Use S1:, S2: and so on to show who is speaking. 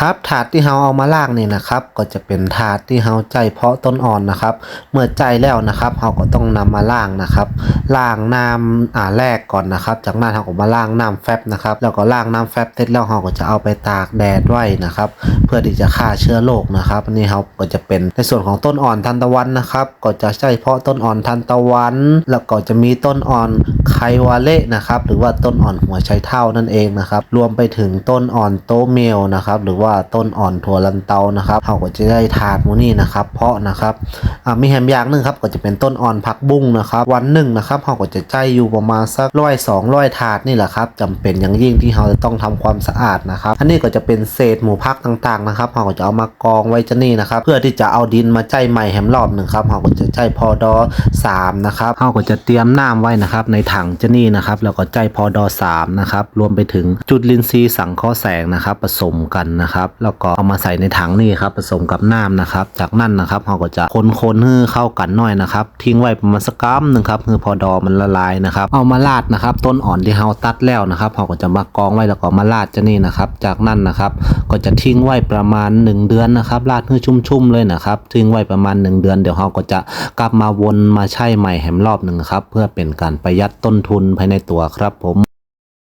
S1: ครับถาดที่เราเอามาล่างนี่นะครับ ก็จะเป็นถาดที่เราใจเพาะต้นอ่อนนะครับ เมื่อใจแล้วนะครับเราก็ต้องนำมาล่างนะครับล่างน้ำอ่าแรกก่อนนะครับ จากนั้นเราก็มาล่างน้ำแฟบนะครับแล้วก็ล่างน้ำแฟบเสร็จแล้วเราก็จะเอาไปตากแดดไว้นะครับ เพื่อที่จะฆ่าเชื้อโรคนะครับอันนี่เราก็จะเป็นในส่วนของต้นอ่อนทันตะวันนะครับ ก็จะใช้เพาะต้นอ่อนทันตะวัน แล้วก็จะมีต้นอ่อนไควาเล่นะครับ หรือว่าต้นอ่อนหัวไชเท่านั่นเองนะครับ รวมไปถึงต้นอ่อนโตเมลนะครับ หรือว่าว่าต้นอ่อนถั่วลันเตานะครับเราก็จะได้ทานหมูนี่นะครับ เพาะนะครับมีแฮมอย่างหนึ่งครับก็จะเป็นต้นอ่อนผักบุ้งนะครับ วันหนึ่งนะครับเราก็จะใจอยู่ประมาณสักร้อยสองร้อยถาดนี่แหละครับจำเป็นอย่างยิ่งที่เราจะต้องทำความสะอาดนะครับ อันนี้ก็จะเป็นเศษหมูพักต่างๆนะครับเราก็จะเอามากองไว้จะนี่นะครับ เพื่อที่จะเอาดินมาใจใหม่แฮมรอบหนึ่งครับเราก็จะใจพอดอสามนะครับเราก็จะเตรียมน้ำไว้นะครับในถังจะนี่นะครับแล้วก็ใจพอดอสามนะครับรวมไปถึงจุดลินทรีย์สังเคราะห์แสงนะครับผสมกันนะครับแล้วก็เอามาใส่ในถังนี่ครับผสมกับน้ำนะครับ จากนั้นนะครับเราก็จะคนๆให้เข้ากันหน่อยนะครับ ทิ้งไว้ประมาณสักกัมหนึ่งครับคือพอดอมันละลายนะครับ เอามาลาดนะครับ ต้นอ่อนที่เราตัดแล้วนะครับเราก็จะมากองไว้แล้วก็มาลาดจะนี่นะครับ จากนั้นนะครับ ก็จะทิ้งไว้ประมาณ 1 เดือนนะครับลาดให้ชุ่มๆเลยนะครับ ทิ้งไว้ประมาณ 1 เดือนเดี๋ยวเราก็จะกลับมาวนมาใช้ใหม่แหมรอบหนึ่งครับเพื่อเป็นการประหยัดต้นทุนภายในตัวครับผม